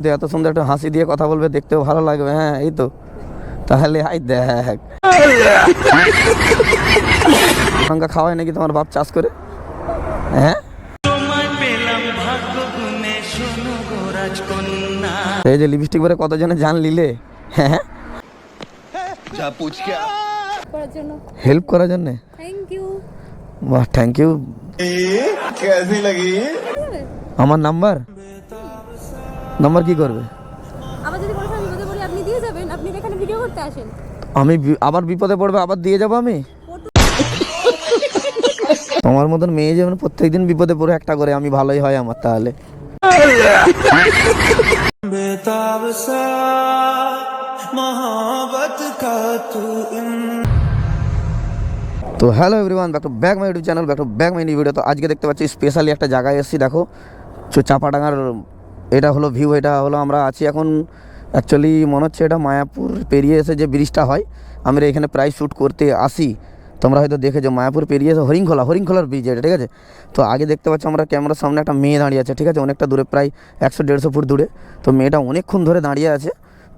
দিয়ে এত সুন্দর একটা হাসি দিয়ে কথা বলবে দেখতেও ভালো লাগবে হ্যাঁ এই তো। তাহলে আই দেখ। লঙ্কা খাওয়ায় নাকি তোমার বাপ চাষ করে? হ্যাঁ? এই যে লিপস্টিক পরে কতজনে জান লিলে? হ্যাঁ? হেল্প করার জন্যে। থ্যাংক ইউ বাহ থ্যাংক ইউ আমার নাম্বার? নাম্বার কি করবে? আমি আবার বিপদে পড়বে আবার দিয়ে যাব আমি? তোমার মতন মেয়ে যেমন প্রত্যেকদিন বিপদে পড়ে একটা করে আমি ভালোই হয় আমার তাহলে। তো hello everyone back to back my YouTube channel back to back my video তো আজকে দেখতে পাচ্ছি স্পেশালি একটা জায়গায় এসেছি দেখো। চাপাডাঙ্গার এটা হলো ভিউ এটা হলো আমরা আছি এখন অ্যাকচুয়ালি মনে হচ্ছে এটা মায়াপুর পেরিয়ে এসে যে ব্রিজটা হয় আমরা এখানে প্রায় শ্যুট করতে আসি। তোমরা হয়তো দেখেছ মায়াপুর পেরিয়ে এসে হরিংখোলা হরিংখোলার ব্রিজ এটা, ঠিক আছে? তো আগে দেখতে পাচ্ছি আমরা ক্যামেরার সামনে একটা মেয়ে দাঁড়িয়ে আছে, ঠিক আছে? অনেকটা দূরে, প্রায় একশো দেড়শো ফুট দূরে। তো মেয়েটা অনেকক্ষণ ধরে দাঁড়িয়ে আছে।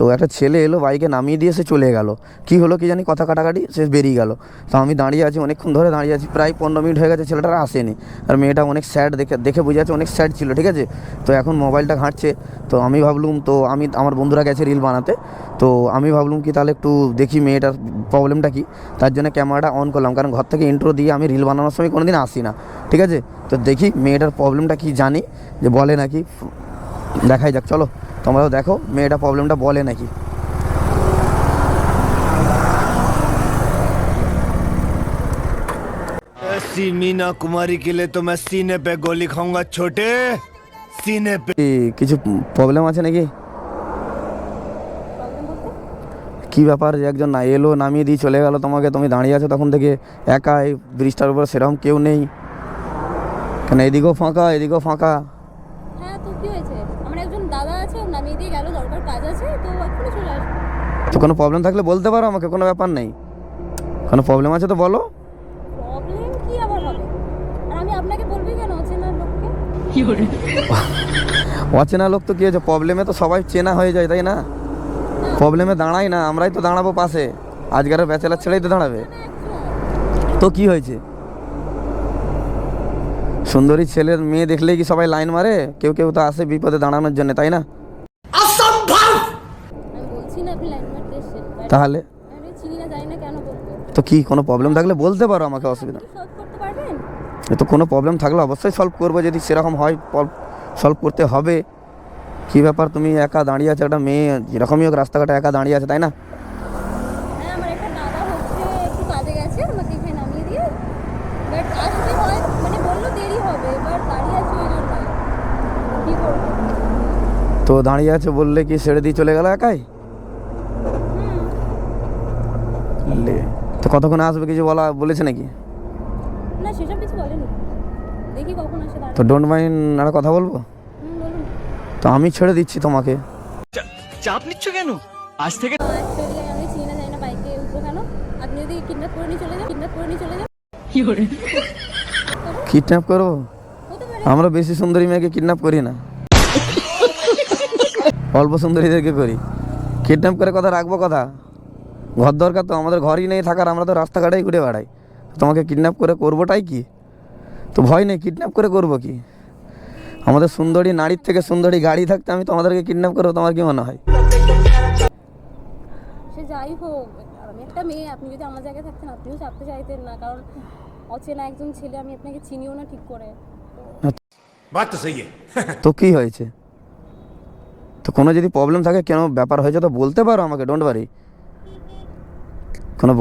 তো একটা ছেলে এলো বাইকে নামিয়ে দিয়ে সে চলে গেল। কি হলো কি জানি কথা কাটাকাটি, সে বেরিয়ে গেল। তো আমি দাঁড়িয়ে আছি, অনেকক্ষণ ধরে দাঁড়িয়ে আছি, প্রায় পনেরো মিনিট হয়ে গেছে ছেলেটার আসেনি। আর মেয়েটা অনেক স্যাড দেখে দেখে বোঝা যাচ্ছে, অনেক স্যাড ছিল, ঠিক আছে? তো এখন মোবাইলটা ঘাঁটছে। তো আমি ভাবলুম, তো আমি, আমার বন্ধুরা গেছে রিল বানাতে। তো আমি ভাবলুম কি তাহলে একটু দেখি মেয়েটার প্রবলেমটা কি। তার জন্য ক্যামেরাটা অন করলাম, কারণ ঘর থেকে ইন্ট্রো দিয়ে আমি রিল বানানোর সময় কোনোদিন আসি না, ঠিক আছে? তো দেখি মেয়েটার প্রবলেমটা কি জানি, যে বলে নাকি, দেখাই যাক, চলো। তোমরাও দেখো মেয়েটা প্রবলেমটা বলে নাকি ऐसी मीना कुमारी के लिए तो मैं सीने पे गोली खाऊंगा छोटे सीने पे কি কিছু প্রবলেম আছে নাকি প্রবলেম বলতে কি ব্যাপার যে একজন না এলো নামিয়ে দিয়ে চলে গেল তোমাকে তুমি দাঁড়িয়ে আছো তখন থেকে একা এই ব্রিজটার উপর সেরকম কেউ নেই কেন এদিকেও ফাঁকা এদিকেও ফাঁকা তো কোনো প্রবলেম থাকলে বলতে পারো আমাকে কোনো ব্যাপার নেই। কোনো প্রবলেম আছে তো বলো। প্রবলেম কি আবার হবে? আর আমি আপনাকে বলবি কেন অচেনা লোককে? অচেনা লোক তো কী হয়েছে? প্রবলেমে তো সবাই চেনা হয়ে যায় তাই না? প্রবলেমে দাঁড়াই না আমরাই তো দাঁড়াবো পাশে। আজকের ব্যাচেলার ছেড়েই তো দাঁড়াবে। তো কি হয়েছে? সুন্দরী ছেলের মেয়ে দেখলেই কি সবাই লাইন মারে? কেউ কেউ তো আসে বিপদে দাঁড়ানোর জন্য তাই না আমি বলছি না আপনি লাইন মারতে এসেছেন but তাহলে? তো কি কোনো প্রবলেম থাকলে বলতে পারো আমাকে অসুবিধা। এ তো কোনো প্রবলেম থাকলে অবশ্যই সলভ করব যদি সেরকম হয় সলভ করতে হবে। কি ব্যাপার তুমি একা দাঁড়িয়ে আছো একটা মেয়ে যেরকমই হোক রাস্তাঘাটে একা দাঁড়িয়ে আছে তাই না? হ্যাঁ মানে তো দাঁড়িয়ে আছে বললে কি ছেড়ে দিয়ে চলে গেল একাই? তো কতক্ষণ আসবে কিছু বলা বলেছে নাকি? না সেসব কিছু বলেনি। দেখি কখন আসে তো ডোন্ট মাইন্ড একটা কথা বলব? হুম তো আমি ছেড়ে দিচ্ছি তোমাকে। চাপ নিচ্ছ কেন? আজ থেকে আমি চিনি না জানি না বাইকে উঠবো কেন। আপনি যদি কিডন্যাপ করে নিয়ে চলে যান কিডন্যাপ করে নিয়ে চলে যান। কিডন্যাপ করব? হতে পারে। আমরা বেশি সুন্দরী মেয়েকে কিডন্যাপ করি না। অল্প সুন্দরীদেরকে করি। কিডন্যাপ করে কথা রাখব কথা? ঘর দরকার তো আমাদের ঘরই নেই থাকার আমরা তো রাস্তাঘাটেই ঘুরে বেড়াই। তোমাকে কিডন্যাপ করে করবোটাই কি? তো ভয় নেই কিডন্যাপ করে করব কি? আমাদের সুন্দরী নারীর থেকে সুন্দরী গাড়ি থাকতে আমি তোমাদেরকে কিডন্যাপ করব তোমার কি মনে হয়? কোন যদি তো হয়েছে? তো কোনো যদি প্রবলেম থাকে কেন ব্যাপার হয়েছে তো বলতে পারো আমাকে ডোন্ট ওয়ারি কোনো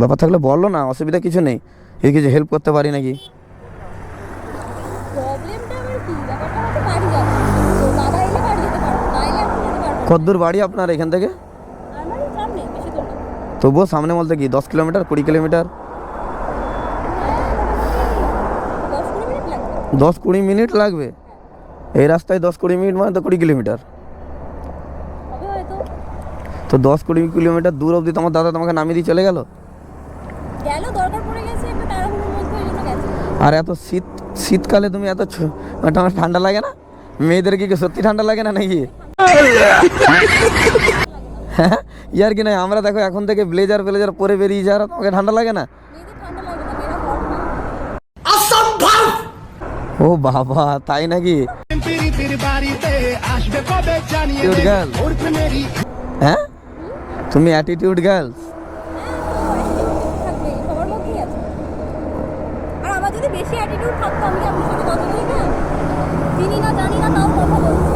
ব্যাপার থাকলে বলল না অসুবিধা কিছু নেই। এই কিছু হেল্প করতে পারি নাকি। কদ্দূর বাড়ি আপনার এখান থেকে? তবুও সামনে বলতে কি দশ কিলোমিটার কুড়ি কিলোমিটার? দশ কুড়ি মিনিট লাগবে। দশ কুড়ি মিনিট লাগবে? এই রাস্তায় দশ কুড়ি মিনিট মানে তো কুড়ি কিলোমিটার। তো দশ কুড়ি কিলোমিটার দূর অবধি তোমার দাদা তোমাকে নামিয়ে দিয়ে চলে গেল? গেল দরকার পড়ে গেছে একটু তাড়াহুড়োর মধ্যে ওই জন্য গেছে। আর এত শীত শীতকালে তুমি এত ছ- তোমার ঠান্ডা লাগে না? মেয়েদের কি সত্যি ঠান্ডা লাগে না নাকি? হ্যাঁ? ইয়ার কি নয় আমরা দেখো এখন থেকে ব্লেজার ব্লেজার পরে বেরিয়ে যাওয়ার তোমাকে ঠান্ডা লাগে না? মেয়েদের ঠান্ডা লাগে না মেয়েরা হট না। ও বাবা তাই নাকি? কিউট গার্ল হ্যাঁ? তুমি অ্যাটিটিউড গার্লস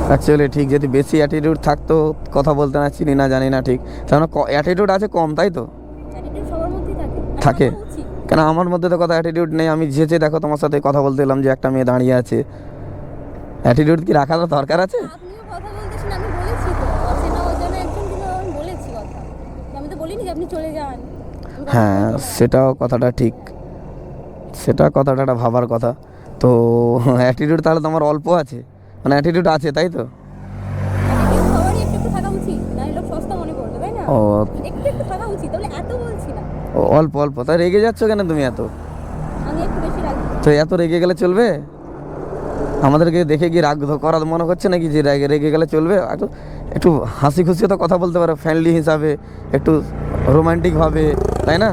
অ্যাকচুয়ালি ঠিক যদি বেশি অ্যাটিটিউড থাকতো কথা বলতে না চিনি না জানি না ঠিক। তার মানে অ্যাটিটিউড আছে কম তাই তো? থাকে। কেন আমার মধ্যে তো কথা অ্যাটিটিউড নেই। আমি যেচে দেখো তোমার সাথে কথা বলতে এলাম যে একটা মেয়ে দাঁড়িয়ে আছে। অ্যাটিটিউড কি রাখার দরকার আছে আপনিও কথা বলতেছেন আমি বলেছি তো অচেনা অজানা একজন কিন্তু আমি বলেছি কথা আমি তো বলিনি যে আপনি চলে যান আমি কথা হ্যাঁ সেটাও কথাটা ঠিক। সেটা কথাটা একটা ভাবার কথা। তো অ্যাটিটিউড তাহলে তোমার অল্প আছে। মানে অ্যাটিটিউড আছে, তাই তো? তাই ও, অল্প অল্প। তা রেগে যাচ্ছ কেন তুমি এত? তো এত রেগে গেলে চলবে? আমাদেরকে দেখে কি রাগ করার মনে হচ্ছে নাকি যে রেগে গেলে চলবে? একটু হাসি খুশি তো কথা বলতে পারো ফ্যামিলি হিসাবে, একটু রোমান্টিকভাবে তাই না?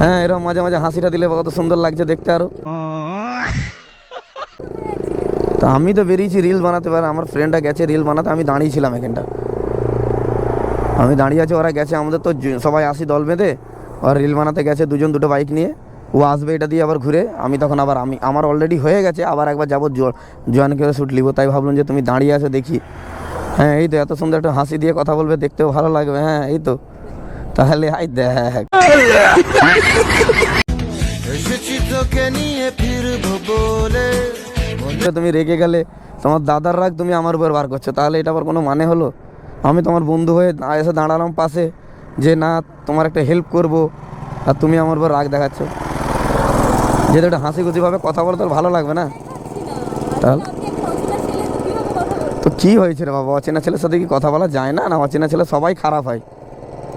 হ্যাঁ এরকম মাঝে মাঝে হাসিটা দিলে কত সুন্দর লাগছে দেখতে আরও। তা আমি তো বেরিয়েছি রিল বানাতে পারে আমার ফ্রেন্ডরা গেছে রিল বানাতে, আমি দাঁড়িয়েছিলাম এখানটা। আমি দাঁড়িয়ে আছি, ওরা গেছে, আমাদের তো সবাই আসি দল বেঁধে, ওরা রিল বানাতে গেছে, দুজন দুটো বাইক নিয়ে। ও আসবে এটা দিয়ে আবার ঘুরে, আমি তখন আবার, আমি, আমার অলরেডি হয়ে গেছে, আবার একবার যাব জয়েন করে শ্যুট নিবো তাই ভাবলাম যে তুমি দাঁড়িয়ে আছো দেখি। হ্যাঁ এই তো এত সুন্দর একটা হাসি দিয়ে কথা বলবে দেখতেও ভালো লাগবে হ্যাঁ এই তো। তাহলে আই দেখ। তুমি রেগে গেলে তোমার দাদার রাগ তুমি আমার উপর বার করছ তাহলে এটা আবার কোনো মানে হলো? আমি তোমার বন্ধু হয়ে এসে দাঁড়ালাম পাশে যে না তোমার একটা হেল্প করব আর তুমি আমার উপর রাগ দেখাচ্ছ। যেহেতু একটা হাসি খুশিভাবে কথা বলতে ভালো লাগবে না। তাহলে? আপনি একটা অচেনা ছেলে তো কীভাবে কথা বলবেন তো কী হয়েছে রে বাবা? অচেনা ছেলের সাথে কি কথা বলা যায় না? না অচেনা ছেলে সবাই খারাপ হয়।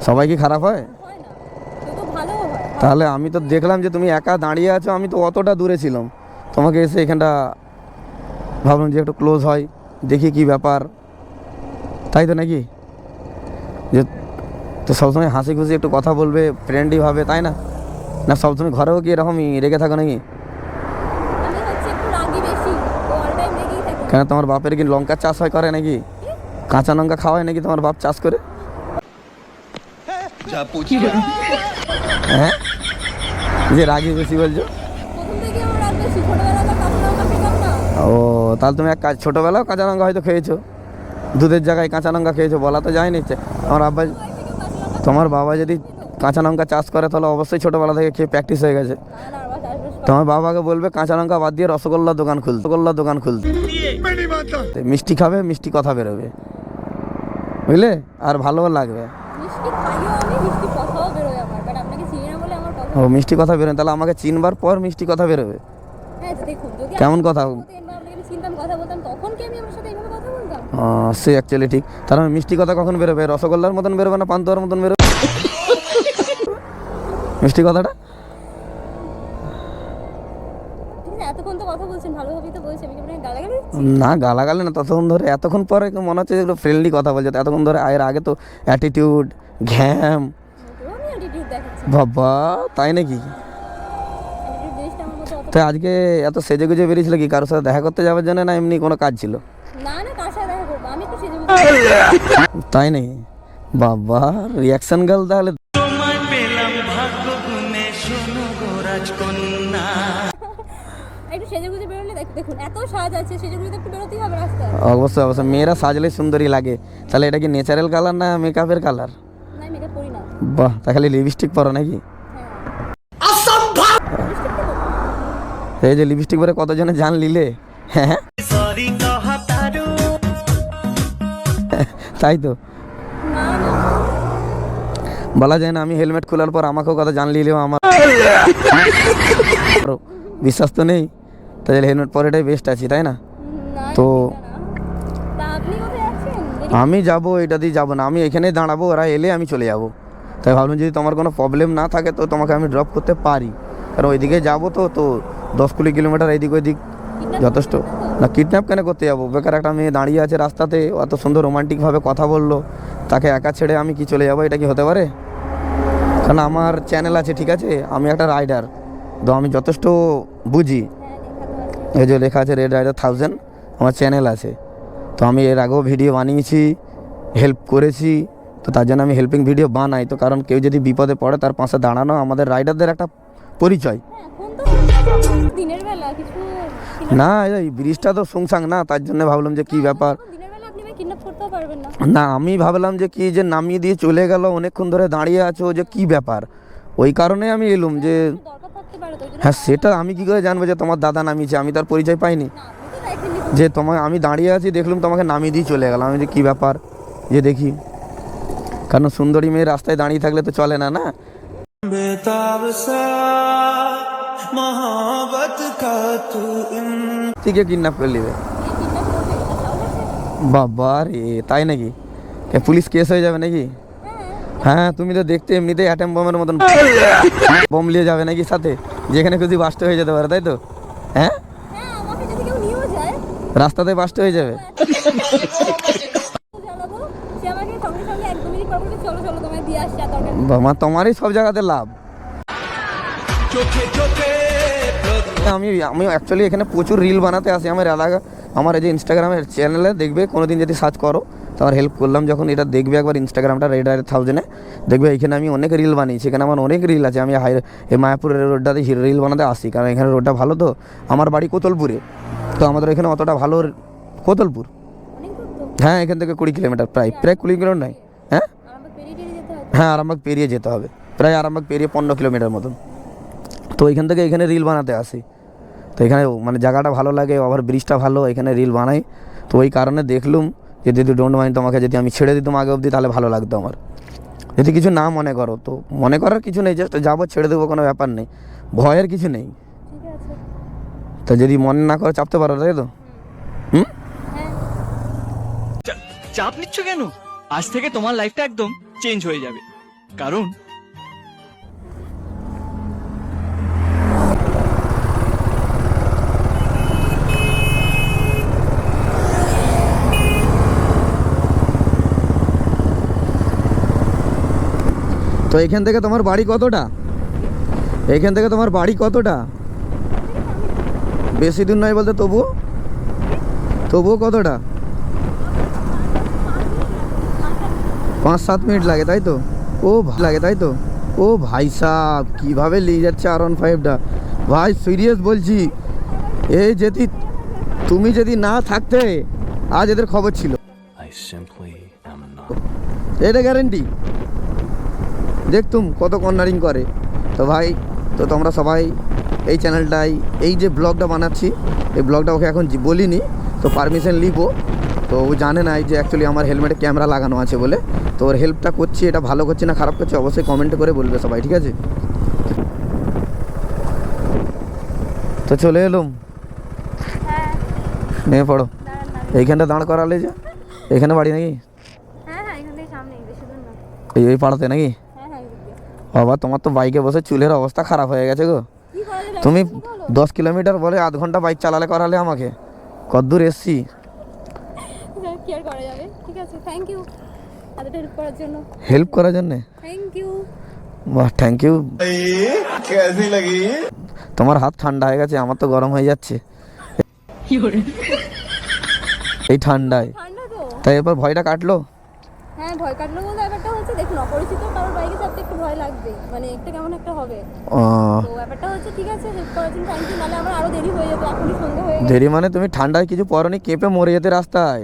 সবাই কি খারাপ হয়? তাহলে আমি তো দেখলাম যে তুমি একা দাঁড়িয়ে আছো আমি তো অতটা দূরে ছিলাম। তোমাকে এসে এখানটা ভাবলাম যে একটু ক্লোজ হয় দেখি কি ব্যাপার। তাই তো নাকি? যে তো সবসময় হাসি খুশি একটু কথা বলবে ফ্রেন্ডলি ভাবে তাই না? না সবসময় ঘরেও কি এরকমই রেগে থাকো নাকি আমি হচ্ছে একটু রাগি বেশি অল টাইম রেগেই থাকি কেন তোমার বাপের কি লঙ্কা চাষ হয় করে নাকি? কাঁচা লঙ্কা খাওয়ায় নাকি তোমার বাপ চাষ করে? হ্যাঁ? যে রাগি বেশি বলছো? ও তাহলে তুমি এক কাজ ছোটোবেলাও কাঁচা লঙ্কা হয়তো খেয়েছো। দুধের জায়গায় কাঁচা লঙ্কা খেয়েছো বলা তো যায়নি আমার আব্বা তোমার বাবা যদি কাঁচা লঙ্কা চাষ করে তাহলে অবশ্যই ছোটোবেলা থেকে খেয়ে প্র্যাকটিস হয়ে গেছে। তোমার বাবাকে বলবে কাঁচা লঙ্কা বাদ দিয়ে রসগোল্লার দোকান খুলতে। রসগোল্লার দোকান খুলতে। মিষ্টি খাবে মিষ্টি কথা বেরোবে। বুঝলে? আর ভালো লাগবে। বেরোয় ও মিষ্টি কথা বেরোবে তাহলে আমাকে চিনবার পর মিষ্টি কথা বেরোবে। হ্যাঁ কেমন কথা সে অ্যাকচুয়ালি ঠিক। তার মিষ্টি কথা কখন বেরোবে? রসগোল্লার মতন বেরোবে না পান্তুয়ার মতন বেরোবে? মিষ্টি কথাটা? না গালাগালে না ততক্ষণ ধরে এতক্ষণ পরে মনে হচ্ছে যেগুলো ফ্রেন্ডলি কথা বলছে এতক্ষণ ধরে এর আগে তো অ্যাটিটিউড ঘ্যাম। দেখাচ্ছি। বাবা তাই নাকি? তো আজকে এত সেজে গুজে বেরিয়েছিল কি কারোর সাথে দেখা করতে যাওয়ার জন্য না এমনি কোনো কাজ ছিল? তাই নাকি? বাবা রিয়াকশন গার্ল তাহলে দেখুন এত সাজ আছে সেজে গুজে তো একটু বেরোতেই হবে রাস্তায়। অবশ্যই অবশ্যই। মেয়েরা সাজলে সুন্দরই লাগে। তাহলে এটা কি ন্যাচারাল কালার না মেকআপের কালার না মেকআপ করি না। বাহ তা খালি লিপস্টিক পরো নাকি? হ্যাঁ। এই যে লিপস্টিক পরে কতজনে জান লিলে? হ্যাঁ তারু তাই তো। বলা যায় না আমি হেলমেট খোলার পর আমাকেও কথা জান লিলেও আমার বিশ্বাস তো নেই। তাহলে হেলমেট পরেটাই বেস্ট আছি তাই না? তো- আমি যাব এটা দিয়ে যাব না। আমি এখানেই দাঁড়াবো ওরা এলে আমি চলে যাব। তাই ভাবলাম যদি তোমার কোনো প্রবলেম না থাকে তো তোমাকে আমি ড্রপ করতে পারি। কারণ ওইদিকে যাব তো তো দশ কুড়ি কিলোমিটার এইদিক ওইদিক যথেষ্ট। না? কিডন্যাপ কেন করতে যাব? বেকার একটা মেয়ে দাঁড়িয়ে আছে রাস্তাতে অত সুন্দর রোমান্টিকভাবে কথা বলল। তাকে একা ছেড়ে আমি কি চলে যাব এটা কি হতে পারে? কারণ আমার চ্যানেল আছে ঠিক আছে? আমি একটা রাইডার তো আমি যথেষ্ট বুঝি। এই যে লেখা আছে রেড রাইডার থাউজেন্ড আমার চ্যানেল আছে। তো আমি এর আগেও ভিডিও বানিয়েছি হেল্প করেছি তো তার জন্য আমি হেল্পিং ভিডিও বানাই। তো কারণ কেউ যদি বিপদে পড়ে তার পাশে দাঁড়ানো আমাদের রাইডারদের একটা পরিচয়। হ্যাঁ না এই ব্রিজটা তো সুংসাং না তার জন্য ভাবলাম যে কি ব্যাপার। পারবেন না। না আমি ভাবলাম যে কি যে নামিয়ে দিয়ে চলে গেল অনেকক্ষণ ধরে দাঁড়িয়ে আছো যে কি ব্যাপার। ওই কারণে আমি এলুম যে হ্যাঁ সেটা আমি কি করে জানব যে তোমার দাদা নামিয়েছে? আমি তার পরিচয় পাইনি। যে তোমায় আমি দাঁড়িয়ে আছি দেখলাম তোমাকে নামিয়ে দিয়ে চলে গেলাম। আমি যে কী ব্যাপার? যে দেখি। কারণ সুন্দরী মেয়ে রাস্তায় দাঁড়িয়ে থাকলে তো চলে না না? ঠিকই কিডন্যাপ করে নেবে? বাবা রে তাই নাকি? পুলিশ কেস হয়ে যাবে নাকি? হ্যাঁ তুমি তো দেখতে এমনিতেই অ্যাটম বোমের মতন। বোম নিয়ে যাবে নাকি সাথে? যেখানে খুশি বাস্ট হয়ে যেতে পারে, তাই তো? হ্যাঁ? রাস্তাতে বাস্ট হয়ে যাবে। বাবা, তোমারই সব জায়গাতে লাভ। আমি আমি অ্যাকচুয়ালি এখানে প্রচুর রিল বানাতে আসি। আমার এলাকা, আমার এই যে ইনস্টাগ্রামের চ্যানেলে দেখবে কোনো দিন যদি সার্চ করো তো আমার হেল্প করলাম যখন এটা দেখবে একবার ইনস্টাগ্রামটা রেড আর থাউজেন্ডে দেখবে এখানে আমি অনেক রিল বানিয়েছি, এখানে আমার অনেক রিল আছে, আমি হাই মায়াপুরের রোডটাতে রিল বানাতে আসি কারণ এখানে রোডটা ভালো তো। আমার বাড়ি কোতলপুরে, তো আমাদের এখানে অতটা ভালো কোতলপুর। হ্যাঁ এখান থেকে কুড়ি কিলোমিটার প্রায় প্রায় কুড়ি কিলোমিটার নয় হ্যাঁ? হ্যাঁ আরামবাগ পেরিয়ে যেতে হবে, প্রায় আরামবাগ পেরিয়ে পনেরো কিলোমিটার মতন। তো এখান থেকে এখানে রিল বানাতে আসি। তো এখানে মানে জায়গাটা ভালো লাগে ওভার ব্রিজটা ভালো, এখানে রিল বানাই। তো ওই কারণে দেখলুম যে যদি ডোন্ট মাইন্ড তোমাকে যদি আমি ছেড়ে দিতাম আগে অবধি, তাহলে ভালো লাগতো আমার। যদি কিছু না মনে করো, তো মনে করার কিছু নেই জাস্ট যাব, ছেড়ে দেবো, কোনো ব্যাপার নেই। ভয়ের কিছু নেই। তো যদি মনে না করো, চাপতে পারো, তাই তো? হুম? চাপ নিচ্ছ কেন? আজ থেকে তোমার লাইফটা একদম চেঞ্জ হয়ে যাবে। কারণ তো এখান থেকে তোমার বাড়ি কতটা? এখান থেকে তোমার বাড়ি কতটা? বেশি দূর নয় বলতে তবুও? তবুও কতটা? পাঁচ সাত মিনিট লাগে তাই তো? ও লাগে তাই তো? ও ভাই সাহ কীভাবে নিয়ে যাচ্ছে আর ওয়ান ফাইভটা? ভাই সিরিয়াস বলছি। এই যদি তুমি যদি না থাকতে আজ এদের খবর ছিল। এটা গ্যারেন্টি দেখতুম কত কর্নারিং করে। তো ভাই তো তোমরা সবাই এই চ্যানেলটাই এই যে ব্লগটা বানাচ্ছি এই ব্লগটা ওকে এখন বলিনি তো পারমিশন লিখব তো ও জানে না যে অ্যাকচুয়ালি আমার হেলমেটে ক্যামেরা লাগানো আছে বলে। তো ওর হেল্পটা করছি এটা ভালো করছি না খারাপ করছি অবশ্যই কমেন্ট করে বলবে সবাই ঠিক আছে? তো চলে এলুম। হ্যাঁ। নেমে পড়ো। এইখানটা দাঁড় করালে যে। এখানে বাড়ি নাকি? হ্যাঁ হ্যাঁ এই ওই পাড়াতে নাকি হ্যাঁ হ্যাঁ এদিক দিয়ে। বাবা তোমার তো বাইকে বসে চুলের অবস্থা খারাপ হয়ে গেছে গো। কি করা যাবে তুমি দশ কিলোমিটার বলে আধ ঘণ্টা বাইক চালালে করালে আমাকে। কদ্দূর এসছি? কি আর করা যাবে? ঠিক আছে থ্যাংক ইউ এতটা হেল্প করার জন্য। জন্যে? থ্যাংক বাহ থ্যাংক ইউ তোমার হাত ঠান্ডা হয়ে গেছে আমার তো গরম হয়ে যাচ্ছে। এই ঠান্ডায়। তাই এরপর ভয়টা কাটলো? হ্যাঁ ভয় কাটলো বলতে ব্যাপারটা হচ্ছে দেখুন অপরিচিত কারোর বাইকে চাপতে একটু ভয় লাগবে। মানে একটা কেমন একটা হবে। ও, তো ব্যাপারটা হচ্ছে ঠিক আছে হেল্প করার জন্য থ্যাংক ইউ নাহলে আমার আরও দেরি হয়ে যাবে এখনই সন্ধ্যে হয়ে গেছে। দেরি মানে তুমি ঠান্ডায় কিছু পরনি কেঁপে মরে যেতে রাস্তায়।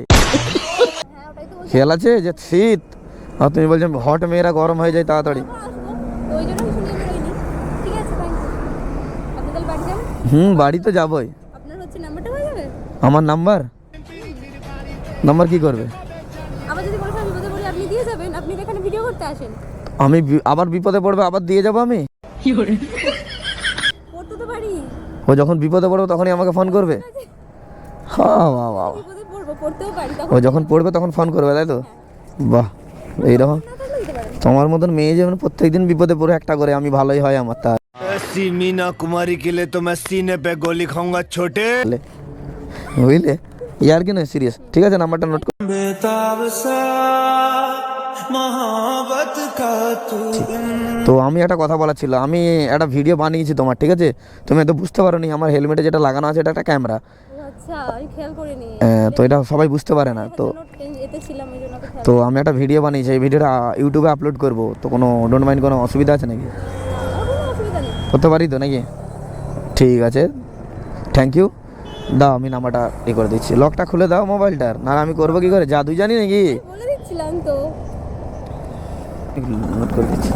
হ্যাঁ ওটাই তো বলছি। খেয়াল আছে যে শীত? আর তুমি বলছো হট মেয়েরা গরম হয়ে যায় তাড়াতাড়ি। আবার আসব তো ওই জন্য আমি বেরোইনি ঠিক আছে থ্যাংক ইউ আপনি তাহলে বাড়ি যাবেন? হুম বাড়ি তো যাবই। আপনার হচ্ছে নাম্বারটা হয়ে যাবে? আমার নাম্বার নাম্বার কি করবে? ভিডিও করতে আসেন আমি বি- আবার বিপদে পড়বে আবার দিয়ে যাবো আমি করতে তো পারি ও যখন বিপদে পড়বে তখনই আমাকে ফোন করবে হ্যাঁ বাহ বাহ বাহ। বিপদে পড়বো পড়তেও পারি ও তখন যখন পড়বে তখন ফোন করবে তাই তো বাহ এইরকম না থাকলে দিতে পারেন তোমার মতন মেয়ে যেমন প্রত্যেকদিন বিপদে পড়ে একটা করে আমি ভালোই হয় আমার তা ऐसी मीना कुमारी के लिए तो मैं सीने पे गोली खाऊंगा छोटे বুঝলে ইয়ার কি নয় সিরিয়াস ঠিক আছে নাম্বারটা নোট কর তো। আমি একটা কথা বলার ছিল আমি একটা ভিডিও বানিয়েছি তোমার ঠিক আছে? তুমি হয়তো বুঝতে পারো নি আমার হেলমেটে যেটা লাগানো আছে এটা একটা ক্যামেরা আচ্ছা তো এটা সবাই বুঝতে পারে না তো এতে তো আমি একটা ভিডিও বানিয়েছি এই ভিডিওটা ইউটিউবে আপলোড করব তো কোনো ডোন্ট মাইন্ড কোনো অসুবিধা আছে নাকি? করতে পারি তো নাকি? ঠিক আছে থ্যাংক ইউ দাও আমি নাম্বারটা ই করে দিচ্ছি। লকটা খুলে দাও মোবাইলটার না আমি করব কি করে? জাদু জানি নাকি? বলে দিচ্ছিলাম তো। এগুলো নোট করে দিচ্ছি।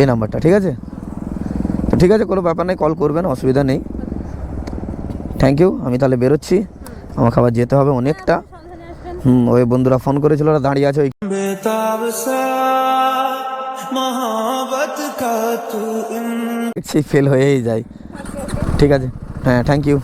এই নাম্বারটা ঠিক আছে? ঠিক আছে কোনো ব্যাপার নেই কল করবেন অসুবিধা নেই। থ্যাংক ইউ আমি তাহলে বেরোচ্ছি। আমার খাবার যেতে হবে অনেকটা। হুম ওই বন্ধুরা ফোন করেছিল ওরা দাঁড়িয়ে আছে ওই সেই ফেল হয়েই যায়। ঠিক আছে। হ্যাঁ থ্যাংক ইউ